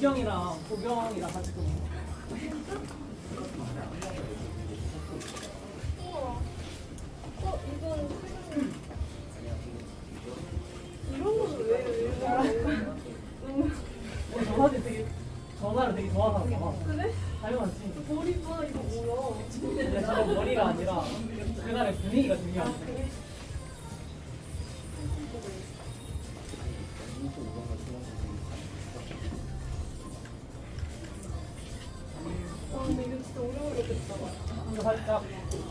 유경이랑 보경이랑 같이 그 우와. 어, 되게 전화를 되게. 그래? 당연하지. 머리 봐, 이거 뭐야? 근데 머리가 아니라 그날의 분위기가 중요하지. 근데 살짝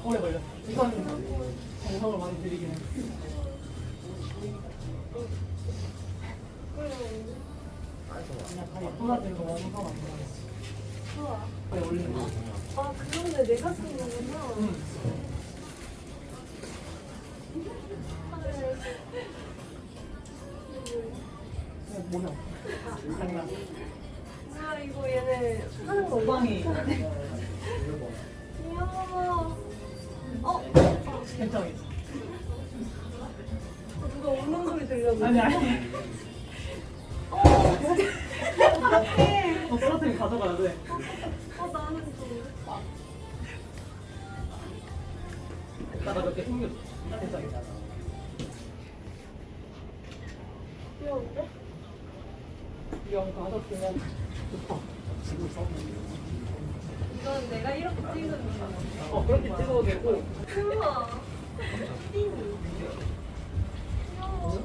오래 걸렸어. 이건 정성을 많이 들이긴 해. 그냥 다 예뻐가지고 너무 화가 안 나. 좋아. 그래, 올리는 거. 아, 그런데 내가 쓴 거구나. 응. 그냥. 장난. 아, 이거 얘네 하는 거 엉망이. 귀여워. 어? 괜찮아. 누가 우는 소리 들려서. 아니, 아니. 어, 어떡해. 어, 떨어뜨리면 가져가야 돼. 어, 나는 좀. 이따가 몇개 숨겨줘. 괜찮아. 귀여운데? 이형 가졌으면 좋다. 이건 내가 이렇게 찍은 거. 어, 그렇게 찍어도 되고. 우와. 띵. 귀여워.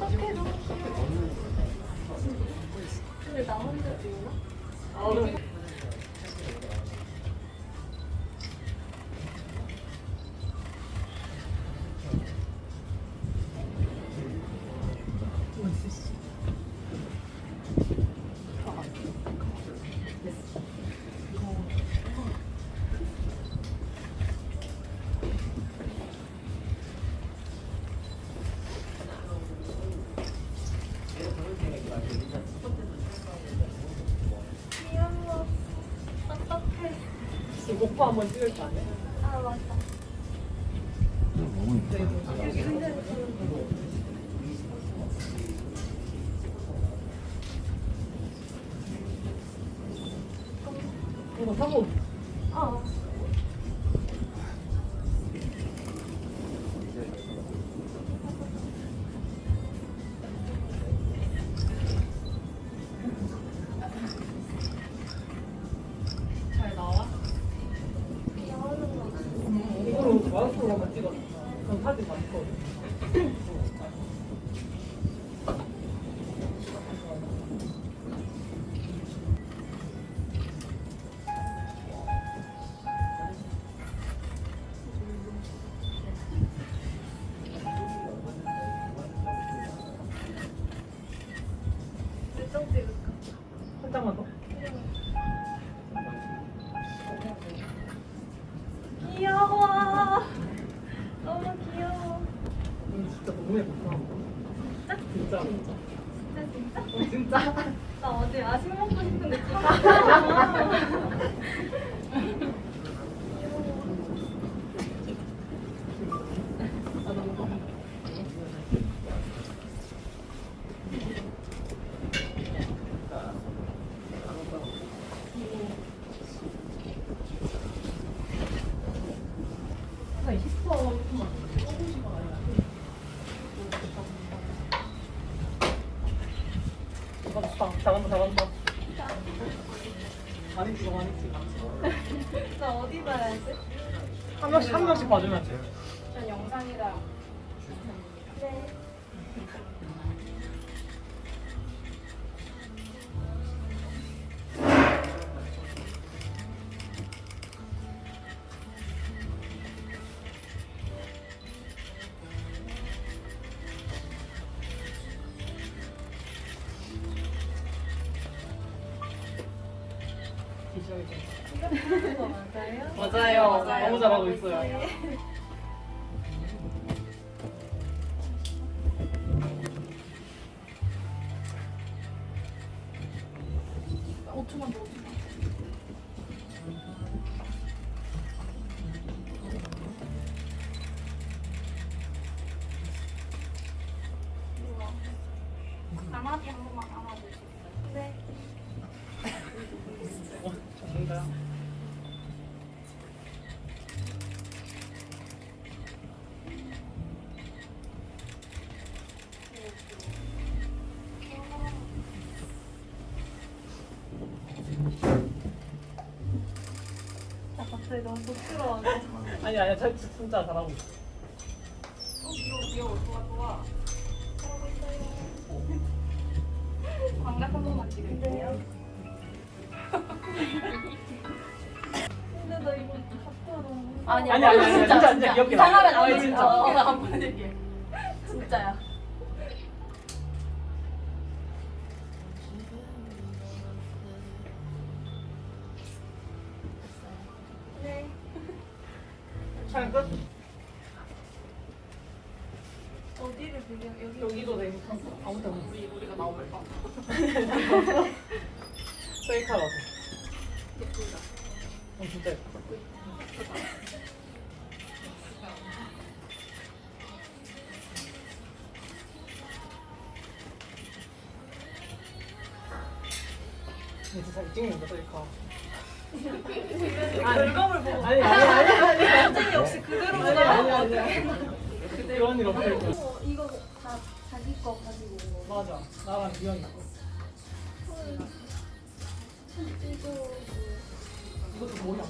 어떡해도. 근데 나 혼자 찍나? 아, 목포 한번 찍을 거 아니야? 아, 맞다. 여기 의자 많이 찍어 많이 찍어 나 어디 봐야지? 한 명씩 한 명씩 봐주면 돼 전 영상이랑. 네. 거 맞아요? 맞아요. 너무 잘하고 있어요. 한마디 한 번만 갑자기 너무 부끄러워. 아니 아니야, 잘- 진짜 잘하고 있어. 어, 귀여워, 귀여워. 좋아, 좋아. 잘하고 있어요. 광각 한 번만 찍을게요. 근데 나 이거 갖고 너무. 아니, 아니, 아니, 진짜, 진짜, 진짜 귀엽게 이상하면 나와. 안 아니. 진짜. 어, 안 보여줄게. 진짜야. 촬영 끝? 어디를 빌려? 여기. 여기도 돼. 아무 데나. 우리 우리가 나오면 셀카라서. 예쁘다. 어, 진짜 예뻐. 진짜 잘 찍는다, 셀카. 결과물 보고. 아니, 아니, 아니. 완전히 역시 그대로구나. 아니, 아니, 아니. 그런 일 없을 거야. 어, 이거 다 자기 거 가지고 온 거. 맞아. 나랑 유연이 거. 이거 이것도 뭐야?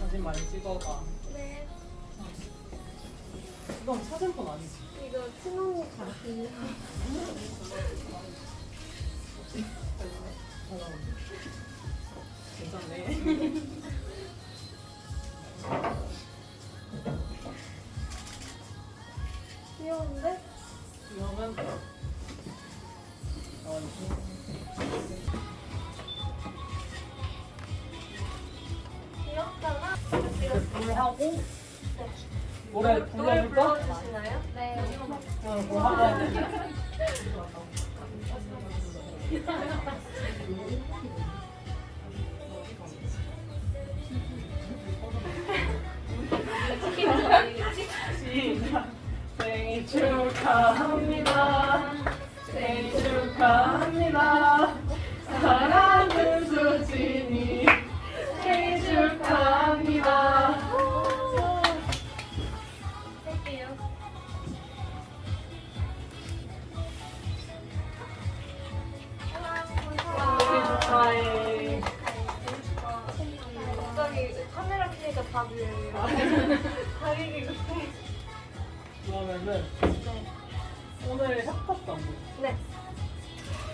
사진 많이 찍어봐. 네 이건 사진폰 아니지? 친언니 어. 괜찮네. 귀여운데? 어, 귀엽잖아 물 하고 노래 불러줄까? 불러주시나요? 네 어, 뭐 하고 시작. 생일 축하합니다. 생일 축하합니다. 보여. 네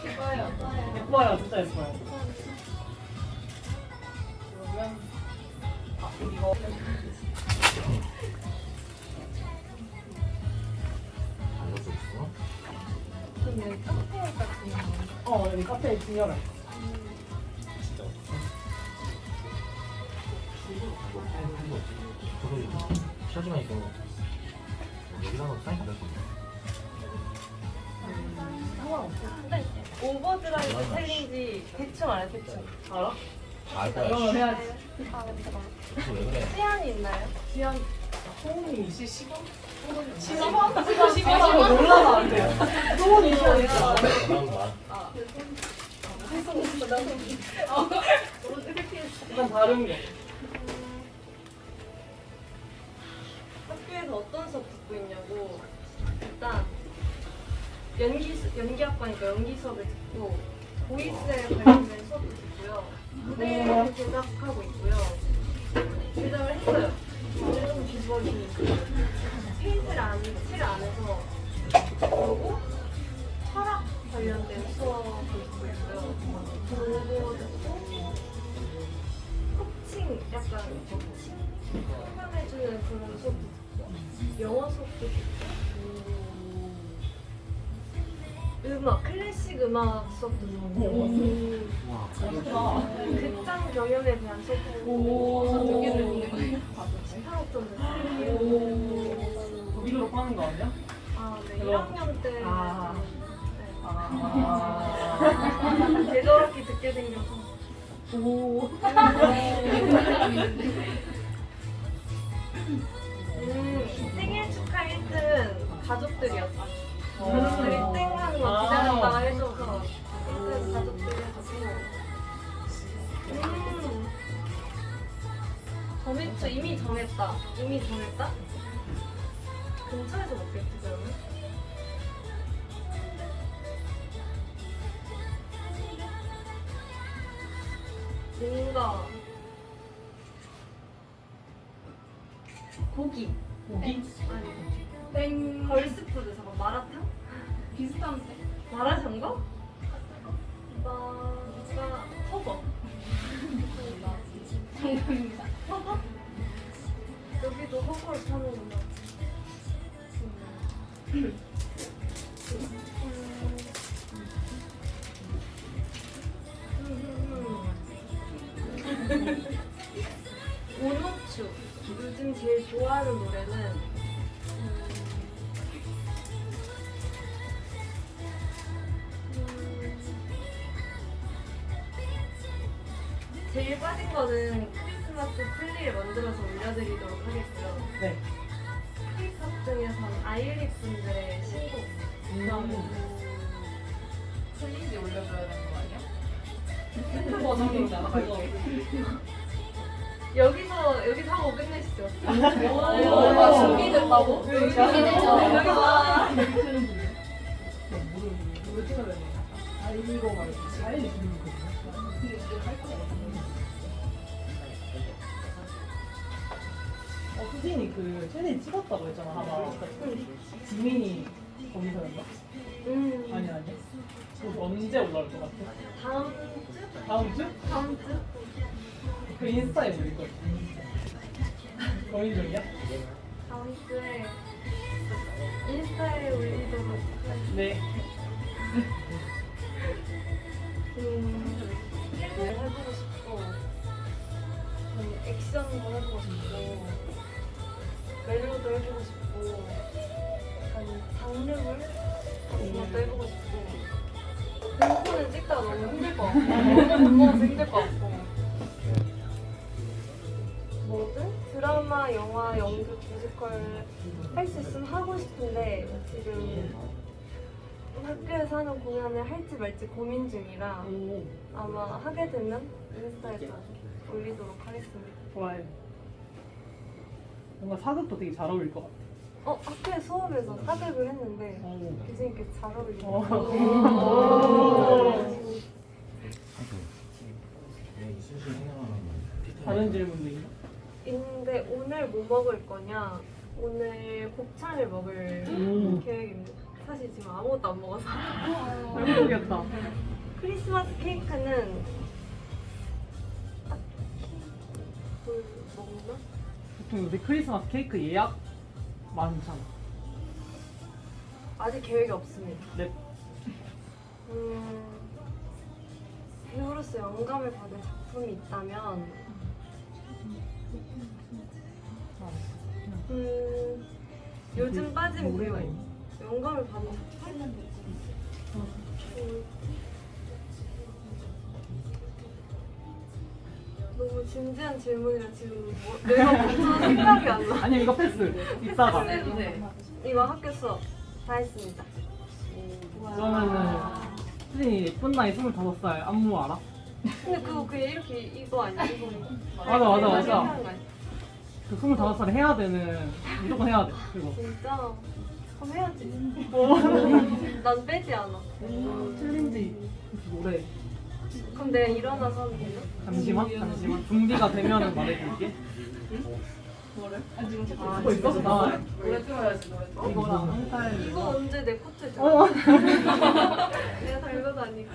예뻐요. 예뻐요. 진짜 예뻐요. 그러면 아 이거 알려줘 있어? 근데 카페 같은 거 어 여기 카페에 진열해. 진짜 저도 시하지만 이거 여기다가 사인 받을 건데 상관없어. 근데 오버드라이브 챌린지 대충 알아요 대충 알아? 알거야 그러면 해야지. 아 맞다 왜 그래 시안이 있나요? 시안 소은이 씨 시간? 시간? 시간 시간 몰라서 안 돼요. 소은이 시간 있어. 그다음 말 일단 다른 게. 연기 수- 연기학과니까 연기 수업을 듣고 보이스에 관련된 수업도 듣고요. 무대를 제작하고 있고요. 제작을 했어요. 좀 비주얼이 페인트를 안, 칠을 안 해서 그리고 철학 관련된 수업도 듣고 있고요. 공부 듣고 코칭 약간 코칭 설명해주는 그런 수업도 듣고 영어 수업도 듣고 음악 클래식 음악 수업도 듣고 극장 경연에 대한 수업도 여기를 듣고 식탐학점 듣고 위로 파는 거 아니야? 아, 네, 그럼. 1학년 때 아. 네. 아. 계절학기 듣게 생겨서 오. 음, 생일 축하 1등 가족들이었어. 어. 우리 땡하는 거 아. 기다렸다가 해줘서 1등 가족들이었고. 음. 정했죠. 이미 정했다. 이미 정했다? 근처에서 먹겠지, 그러면? 뭔가 고기 고기? 아니 땡. 걸스푸드 잠깐 마라탕? 비슷한데? 마라샹궈? 마가 허거 정답입니다. 허거? 여기도 허거를 파는구나. 오노추 요즘 제일 좋아하는 노래는 크리스마스 플리를 만들어서 올려드리도록 하겠고요. 네. 케이팝 중에서는 아이리 분들의 신곡. 음. 챌린지 올려줘야 되는 거 아니야? 버전으로 나갈게. 여기서 여기서 하고 끝내시죠. 아, 준비됐다고? 준비됐죠. 아이고 말고 아이리 부르는 거구나. 어, 수진이 그 챌린지 찍었다고 했잖아, 하나. 지민이 거기서였나? 음. 아니, 아니. 그거 언제 올라올 것 같아? 다음 주? 다음 주? 다음 주? 그 인스타에 올릴 거야. 거인적이야? 다음 주에 인스타에 올리도록 하겠습니다. 네. 장르물 같은 것도 해보고 싶고, 등포는 찍다가 너무 힘들 것 같고, 너무 힘들 것 같고, 뭐든 드라마, 영화, 연극, 뮤지컬 할 수 있으면 하고 싶은데 지금 학교에서 하는 공연을 할지 말지 고민 중이라 오, 아마 하게 되면 인스타에서 올리도록 하겠습니다. 좋아요. 뭔가 사극도 되게 잘 어울릴 것 같아. 어 학교에 수업에서 사극을 했는데 오. 교수님께 잘 어. 내 이쑤시 생각나는 다른 질문도 있나? 있는데 오늘 뭐 먹을 거냐? 오늘 곱창을 먹을 오. 계획입니다. 사실 지금 아무것도 안 먹어서 예쁘겠다. 크리스마스 케이크는 딱히 뭘 먹나? 보통 요새 크리스마스 케이크 예약 많잖아. 아직 계획이 없습니다. 네. 음, 배우로서 영감을 받은 작품이 있다면 음, 요즘 빠진 배우 있나? 영감을 받은 작품? 음, 너무 진지한 질문이라 지금 뭐, 내가 먼저 생각이 안 나. 아니 이거 패스. 이따가. 해도 돼. 이거 학교 수업 다 했습니다. 그러면은 수진이 예쁜 나이 25살 안무 알아? 근데 그거 그냥 이렇게 이거 아니야? 이거 맞아, 맞아, 맞아. 그 25살에 해야 되는 무조건 해야 돼. 그거. 진짜? 그럼 해야지. 오. 난 빼지 않아. 챌린지 노래. 그럼 내가 일어나서 하면 되나? 잠시만, 잠시만. 준비가 되면은 말해줄게. 뭐를? 아, 지금 책 그거 있어? 나 노래 틀어야지, 노래 틀어. 이거랑 한 살. 이거 언제 내 코트 줘? 어. 내가 달고 다니고.